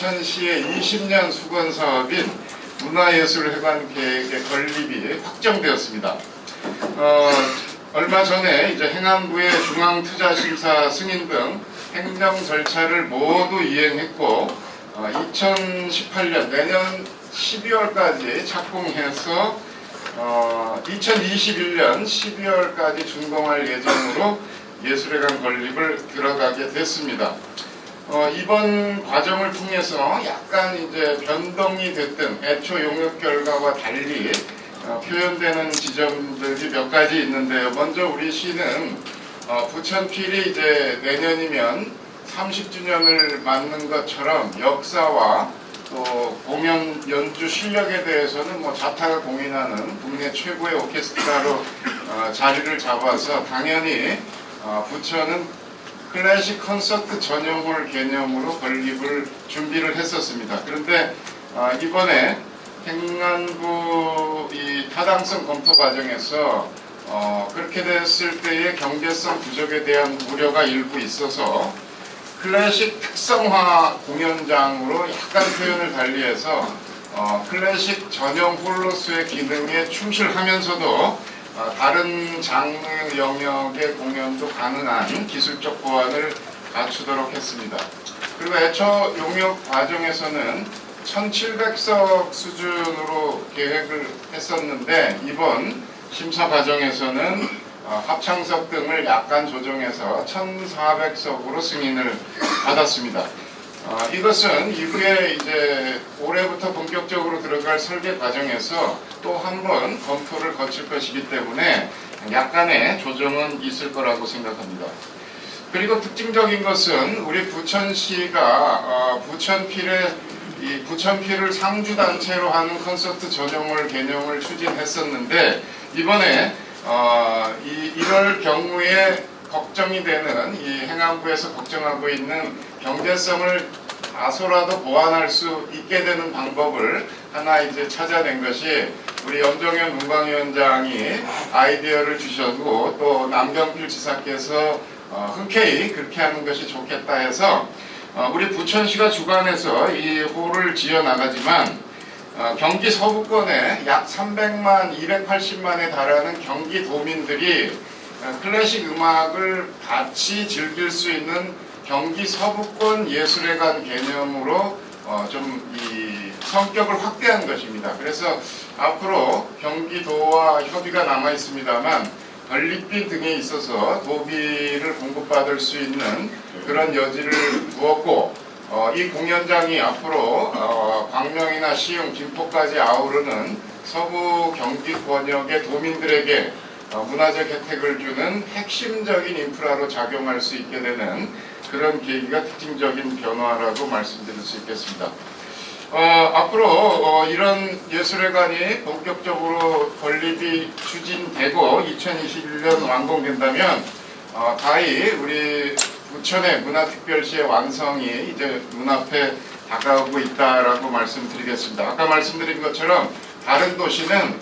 부천시의 20년 수건 사업인 문화예술회관 계획의 건립이 확정되었습니다. 어, 얼마 전에 이제 행안부의 중앙투자심사 승인 등 행정 절차를 모두 이행했고 어, 2018년 내년 12월까지 착공해서 어, 2021년 12월까지 준공할 예정으로 예술회관 건립을 들어가게 됐습니다. 어, 이번 과정을 통해서 약간 이제 변동이 됐던 애초 용역 결과와 달리 어, 표현되는 지점들이 몇 가지 있는데요. 먼저 우리 시는 어, 부천필이 이제 내년이면 30주년을 맞는 것처럼 역사와 또 공연 연주 실력에 대해서는 뭐 자타가 공인하는 국내 최고의 오케스트라로 어, 자리를 잡아서 당연히 어, 부천은 클래식 콘서트 전용홀 개념으로 건립을 준비를 했었습니다. 그런데 어, 이번에 행안부 이 타당성 검토 과정에서 어, 그렇게 됐을 때의 경제성 부족에 대한 우려가 일부 있어서 클래식 특성화 공연장으로 약간 표현을 달리해서 어, 클래식 전용 홀로스의 기능에 충실하면서도 어, 다른 장르 영역의 공연도 가능한 기술적 보완을 갖추도록 했습니다. 그리고 애초 용역 과정에서는 1700석 수준으로 계획을 했었는데 이번 심사 과정에서는 어, 합창석 등을 약간 조정해서 1400석으로 승인을 받았습니다. 어, 이것은 이후에 이제 올해부터 본격적으로 들어갈 설계 과정에서 또 한 번 검토를 거칠 것이기 때문에 약간의 조정은 있을 거라고 생각합니다. 그리고 특징적인 것은 우리 부천시가 어, 부천필의 이 부천필을 상주 단체로 하는 콘서트 전용홀 개념을 추진했었는데 이번에 어, 이, 이럴 경우에 걱정이 되는 이 행안부에서 걱정하고 있는 경제성을 다소라도 보완할 수 있게 되는 방법을 하나 이제 찾아낸 것이 우리 염정현 문광위원장이 아이디어를 주셨고 또 남경필 지사께서 어, 흔쾌히 그렇게 하는 것이 좋겠다 해서 어, 우리 부천시가 주관해서 이 홀을 지어 나가지만 어, 경기 서부권에 약 300만, 280만에 달하는 경기 도민들이 어, 클래식 음악을 같이 즐길 수 있는 경기 서부권 예술회관 개념으로 어, 좀 이 성격을 확대한 것입니다. 그래서 앞으로 경기도와 협의가 남아 있습니다만 건립비 등에 있어서 도비를 공급받을 수 있는 그런 여지를 두었고 어, 이 공연장이 앞으로 어, 광명이나 시흥, 김포까지 아우르는 서부 경기 권역의 도민들에게 어, 문화적 혜택을 주는 핵심적인 인프라로 작용할 수 있게 되는 그런 계기가 특징적인 변화라고 말씀드릴 수 있겠습니다. 어, 앞으로 어, 이런 예술회관이 본격적으로 건립이 추진되고 2021년 완공된다면 어, 가히 우리 부천의 문화특별시의 완성이 이제 눈앞에 다가오고 있다라고 말씀드리겠습니다. 아까 말씀드린 것처럼 다른 도시는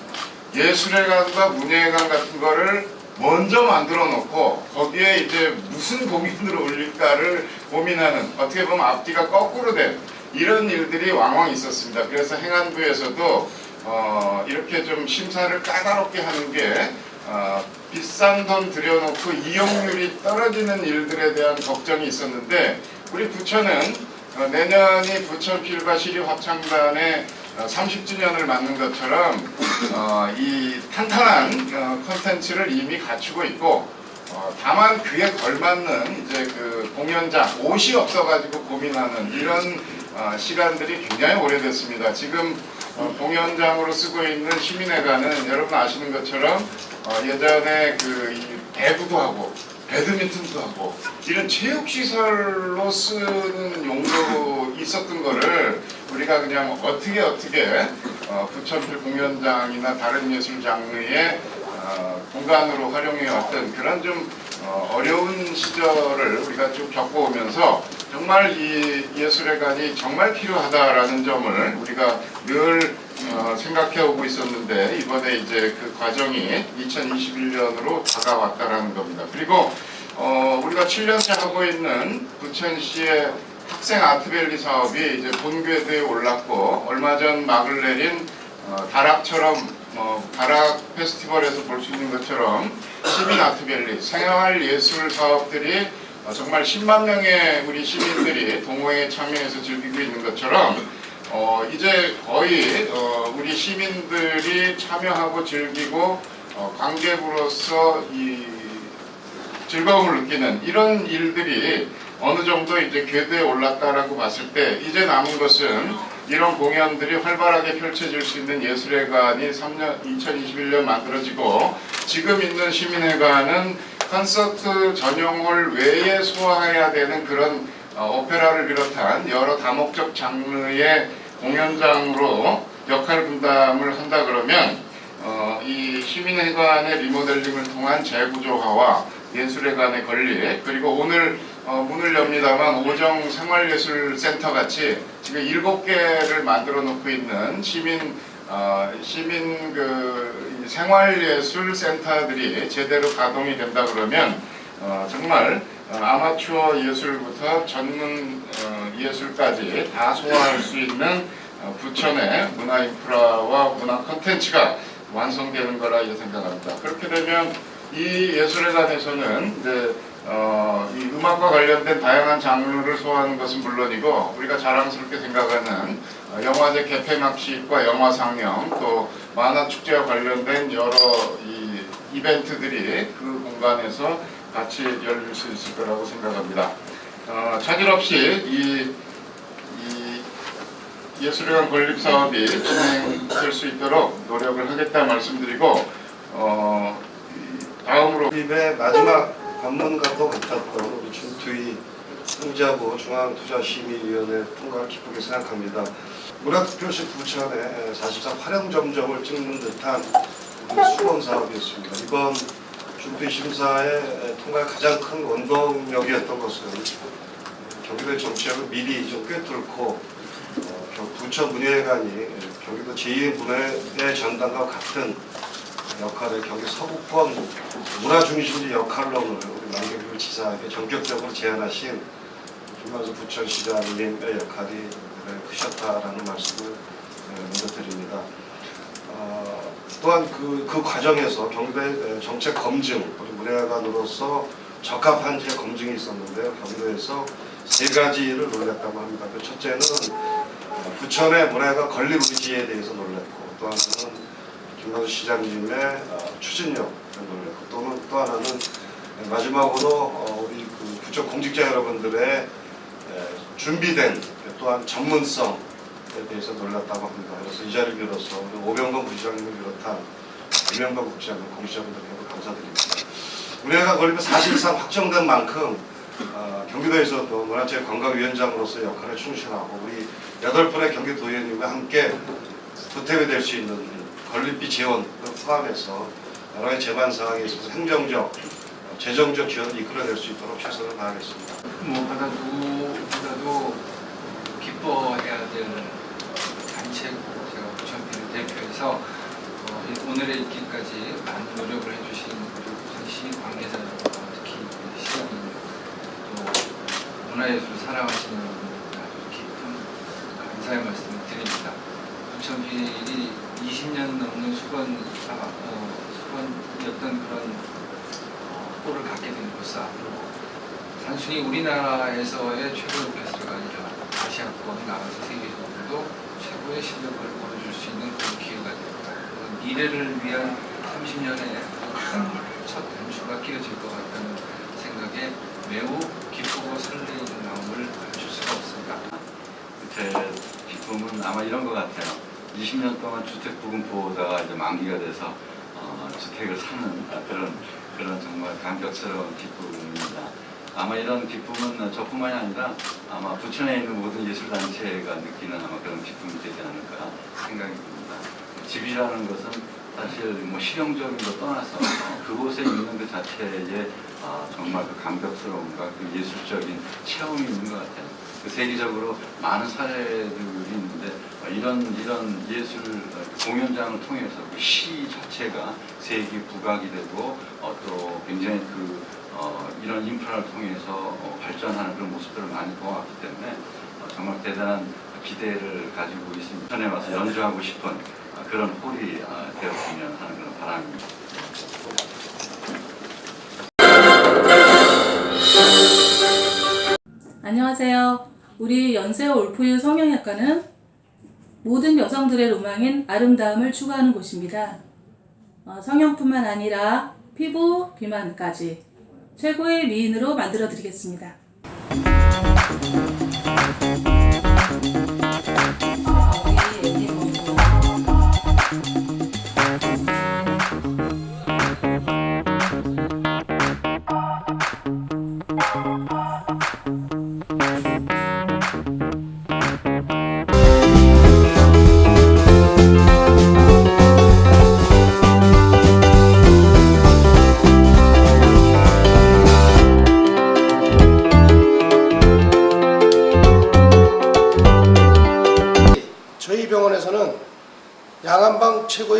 예술회관과 문예회관 같은 거를 먼저 만들어 놓고 거기에 이제 무슨 공연을 올릴까를 고민하는 어떻게 보면 앞뒤가 거꾸로 된 이런 일들이 왕왕 있었습니다. 그래서 행안부에서도 어, 이렇게 좀 심사를 까다롭게 하는 게 어, 비싼 돈 들여놓고 이용률이 떨어지는 일들에 대한 걱정이 있었는데 우리 부천은 어, 내년이 부천필과 시립합창단의 어, 30주년을 맞는 것처럼 어, 이 탄탄한 어, 콘텐츠를 이미 갖추고 있고 어, 다만 그에 걸맞는 이제 그 공연장 옷이 없어가지고 고민하는 이런 어, 시간들이 굉장히 오래됐습니다. 지금 어, 공연장으로 쓰고 있는 시민회관은 여러분 아시는 것처럼 어, 예전에 그이 배구도 하고 배드민턴도 하고 이런 체육시설로 쓰는 용도로 있었던 거를 우리가 그냥 어떻게 어떻게 어, 부천필 공연장이나 다른 예술 장르의 어, 공간으로 활용해 왔던 그런 좀 어, 어려운 시절을 우리가 좀 겪어오면서 정말 이 예술회관이 정말 필요하다라는 점을 우리가 늘 어, 생각해 오고 있었는데 이번에 이제 그 과정이 2021년으로 다가왔다라는 겁니다. 그리고 어, 우리가 7년째 하고 있는 부천시의 학생 아트밸리 사업이 이제 본궤도에 올랐고 얼마 전 막을 내린 어, 다락처럼 뭐 다락 페스티벌에서 볼 수 있는 것처럼 시민 아트밸리 생활 예술 사업들이 어, 정말 10만 명의 우리 시민들이 동호회에 참여해서 즐기고 있는 것처럼 어, 이제 거의 어, 우리 시민들이 참여하고 즐기고 어, 관객으로서 이 즐거움을 느끼는 이런 일들이 어느 정도 이제 궤도에 올랐다라고 봤을 때 이제 남은 것은 이런 공연들이 활발하게 펼쳐질 수 있는 예술회관이 3년 2021년 만들어지고 지금 있는 시민회관은 콘서트 전용홀 외에 소화해야 되는 그런 어, 오페라를 비롯한 여러 다목적 장르의 공연장으로 역할 분담을 한다 그러면 어, 이 시민회관의 리모델링을 통한 재구조화와 예술회관의 건립 그리고 오늘 어, 문을 엽니다만 오정 생활예술센터 같이 지금 일곱 개를 만들어 놓고 있는 시민 어, 시민 그 생활예술 센터들이 제대로 가동이 된다 그러면 어, 정말 어, 아마추어 예술부터 전문 어, 예술까지 다 소화할 수 있는 어, 부천의 문화 인프라와 문화 콘텐츠가 완성되는 거라 생각합니다. 그렇게 되면 이 예술회관에서는 이제 어, 이 음악과 관련된 다양한 장르를 소화하는 것은 물론이고 우리가 자랑스럽게 생각하는 어, 영화제 개폐막식과 영화 상영 또 만화 축제와 관련된 여러 이 이벤트들이 그 공간에서 같이 열릴 수 있을 거라고 생각합니다. 어, 차질 없이 이, 이 예술회관 건립 사업이 진행될 수 있도록 노력을 하겠다 말씀드리고 어, 이 다음으로 입의 마지막 관문과도 같았던 우리 준투이 홍자부 중앙투자심의위원회 통과를 기쁘게 생각합니다. 문화투표시 부천에 사실상 활용점정을 찍는 듯한 수건 사업이었습니다. 이번 준투이 심사의 통과의 가장 큰 원동력이었던 것은 경기도의 정치력을 미리 좀 꿰뚫고 어, 경- 부천 문예회관이 경기도 제2문화의 전당과 같은 역할을 경기 서구권 문화 중심지 역할론을 우리 남경규 지사에게 전격적으로 제안하신 김만수 부천시장님의 역할이 크셨다라는 말씀을 예, 먼저 드립니다. 어, 또한 그, 그 과정에서 경기도의 정책 검증, 우리 문예관으로서 적합한 제 검증이 있었는데요. 경기도에서 세 가지를 놀랐다고 합니다. 그 첫째는 어, 부천의 문예관 건립 의지에 대해서 놀랐고 또 하나는 김만수 시장님의 어, 추진력을 놀랐고 또는 또 하나는 마지막으로 어, 우리 그 부천 공직자 여러분들의 에, 준비된 또한 전문성에 대해서 놀랐다고 합니다. 그래서 이 자리를 빌어서 오병건 부시장님을 비롯한 이명박 국장님, 공시자분들에게 감사드립니다. 우리가 걸리면 사실상 확정된 만큼 어, 경기도에서도 문화체 관광위원장으로서 역할을 충실하고 우리 여덟 분의 경기도의원님과 함께 보탬이 될 수 있는 건립비 지원을 포함해서 여러 가지 재반 사항에 있어서 행정적, 어, 재정적 지원을 이끌어낼 수 있도록 최선을 다하겠습니다. 무엇보다 누구보다도 기뻐해야 될 단체고 제가 부천피를 대표해서 어, 이- 오늘의 있기까지 많은 노력을 해주신 우리 시민 관계자 특히 시장님 또 문화예술을 사랑하시는 아주 깊은 감사의 말씀을 드립니다. 부천필이 20년 넘는 수건 어, 수건이었던 그런 어, 꼴을 갖게 된 것은 앞으로 단순히 우리나라에서의 최고 오케스트라가 아니라 아시아권 나가서 세계적으로도 최고의 실력을 보여줄 수 있는 그런 기회가 됩니다. 미래를 위한 30년의 큰첫 단추가 끼워질 것 같다는 생각에 매우 기쁘고 설레이는 마음을 감출 수가 없습니다. 제 기쁨은 아마 이런 것 같아요. 20년 동안 주택 부분 보호다가 이제 만기가 돼서 어, 주택을 사는 그런 그런 정말 감격스러운 기쁨입니다. 아마 이런 기쁨은 저뿐만이 아니라 아마 부천에 있는 모든 예술단체가 느끼는 아마 그런 기쁨이 되지 않을까 생각이 듭니다. 집이라는 것은 사실 뭐 실용적인 거 떠나서 어, 그곳에 있는 그 자체에 아, 정말 그 감격스러움과 그 예술적인 체험이 있는 것 같아요. 그 세계적으로 많은 사례들이 있는데 어, 이런 이런 예술 어, 공연장을 통해서 그 시 자체가 세계 부각이 되고 어, 또 굉장히 그 어, 이런 인프라를 통해서 어, 발전하는 그런 모습들을 많이 보았기 때문에 어, 정말 대단한 기대를 가지고 있습니다. 전에 와서 연주하고 싶은 어, 그런 홀이 어, 되었으면 하는 그런 바람입니다. 안녕하세요. 우리 연세호 올포유 성형외과는 모든 여성들의 로망인 아름다움을 추구하는 곳입니다. 어, 성형뿐만 아니라 피부, 비만까지 최고의 미인으로 만들어 드리겠습니다.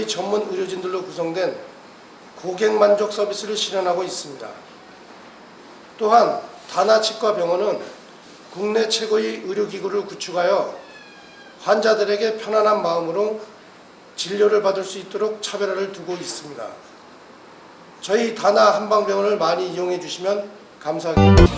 전문 의료진들로 구성된 고객 만족 서비스를 실현하고 있습니다. 또한 다나 치과 병원은 국내 최고의 의료기구를 구축하여 환자들에게 편안한 마음으로 진료를 받을 수 있도록 차별화를 두고 있습니다. 저희 다나 한방병원을 많이 이용해 주시면 감사하겠습니다.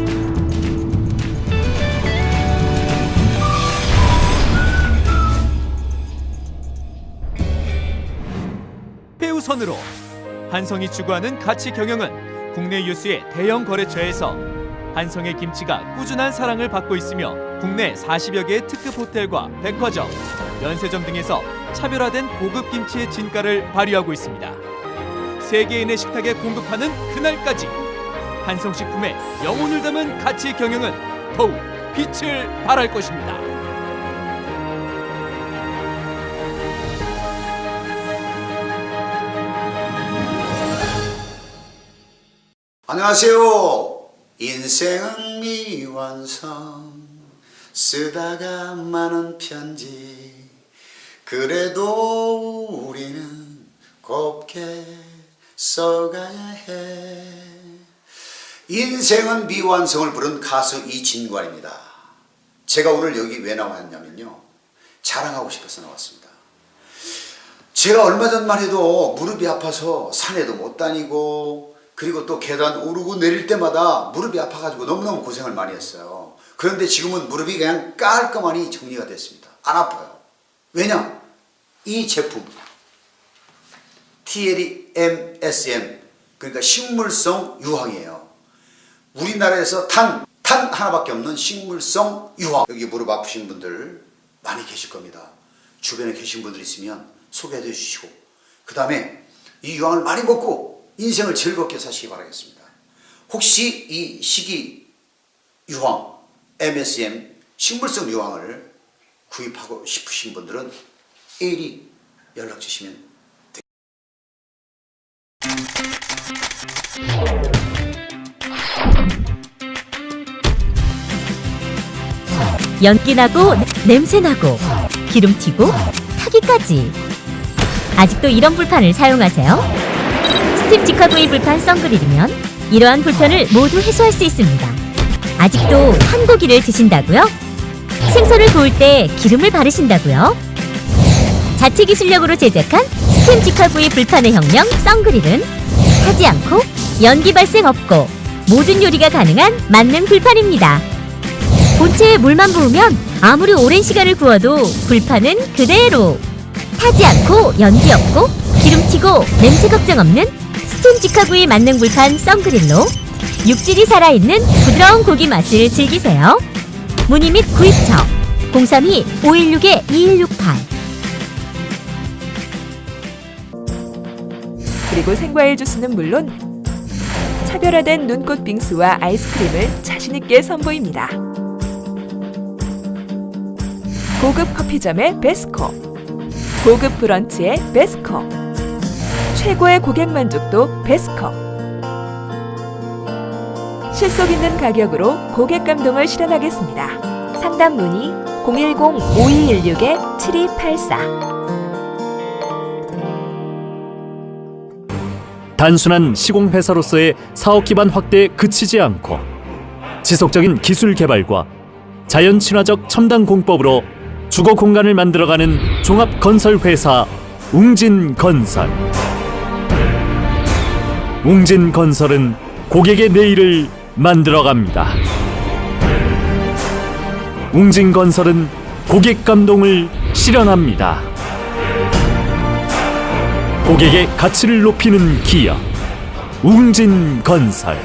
한성이 추구하는 가치 경영은 국내 유수의 대형 거래처에서 한성의 김치가 꾸준한 사랑을 받고 있으며 국내 40여 개의 특급 호텔과 백화점, 면세점 등에서 차별화된 고급 김치의 진가를 발휘하고 있습니다. 세계인의 식탁에 공급하는 그날까지 한성식품의 영혼을 담은 가치 경영은 더욱 빛을 발할 것입니다. 안녕하세요. 인생은 미완성 쓰다가 많은 편지 그래도 우리는 곱게 써가야 해 인생은 미완성을 부른 가수 이진관입니다. 제가 오늘 여기 왜 나왔냐면요. 자랑하고 싶어서 나왔습니다. 제가 얼마 전만 해도 무릎이 아파서 산에도 못 다니고 그리고 또 계단 오르고 내릴 때마다 무릎이 아파가지고 너무너무 고생을 많이 했어요. 그런데 지금은 무릎이 그냥 깔끔하니 정리가 됐습니다. 안 아파요. 왜냐? 이 제품 TLE MSM 그러니까 식물성 유황이에요. 우리나라에서 단, 단 하나밖에 없는 식물성 유황. 여기 무릎 아프신 분들 많이 계실 겁니다. 주변에 계신 분들 있으면 소개해 주시고 그 다음에 이 유황을 많이 먹고 인생을 즐겁게 사시기 바라겠습니다. 혹시 이 식이 유황, MSM, 식물성 유황을 구입하고 싶으신 분들은 일이 연락 주시면 됩니다. 연기 나고 냄새 나고 기름 튀고 타기까지 아직도 이런 불판을 사용하세요? 스팀 직화구이 불판 썬그릴이면 이러한 불편을 모두 해소할 수 있습니다. 아직도 탄 고기를 드신다고요? 생선을 구울 때 기름을 바르신다고요? 자체 기술력으로 제작한 스팀 직화구이 불판의 혁명 썬그릴은 타지 않고 연기 발생 없고 모든 요리가 가능한 만능 불판입니다. 본체에 물만 부으면 아무리 오랜 시간을 구워도 불판은 그대로 타지 않고 연기 없고 기름 튀고 냄새 걱정 없는 직화구이 만능 불판 썬그릴로 육질이 살아있는 부드러운 고기 맛을 즐기세요. 문의 및 구입처 032-516-2168 그리고 생과일 주스는 물론 차별화된 눈꽃 빙수와 아이스크림을 자신있게 선보입니다. 고급 커피점의 베스코 고급 브런치의 베스코 최고의 고객 만족도 베스코 실속 있는 가격으로 고객 감동을 실현하겠습니다. 상담 문의 010-5216-7284 단순한 시공회사로서의 사업 기반 확대에 그치지 않고 지속적인 기술 개발과 자연 친화적 첨단 공법으로 주거 공간을 만들어가는 종합 건설 회사 웅진 건설. 웅진 건설은 고객의 내일을 만들어갑니다. 웅진 건설은 고객 감동을 실현합니다. 고객의 가치를 높이는 기업 웅진 건설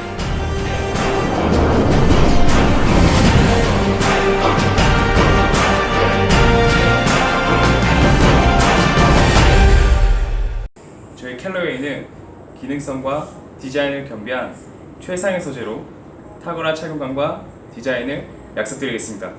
기능성과 디자인을 겸비한 최상의 소재로 탁월한 착용감과 디자인을 약속드리겠습니다.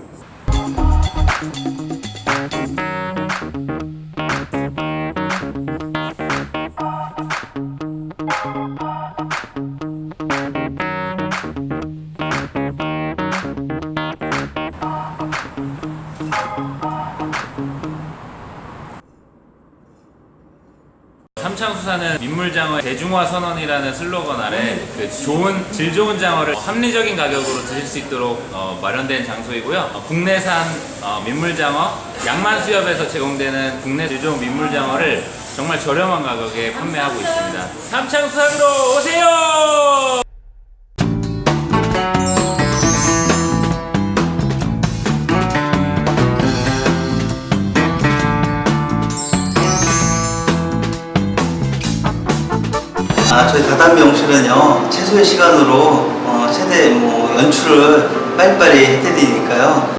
수사는 민물장어 대중화 선언이라는 슬로건 아래 그 좋은 질 좋은 장어를 합리적인 가격으로 드실 수 있도록 어, 마련된 장소이고요. 어, 국내산 어, 민물장어 양만 수협에서 제공되는 국내 질 좋은 민물장어를 정말 저렴한 가격에 판매하고 있습니다. 삼창수사로 오세요. 다단미 영실은요, 최소의 시간으로 어, 최대 뭐 연출을 빨리빨리 해드리니까요.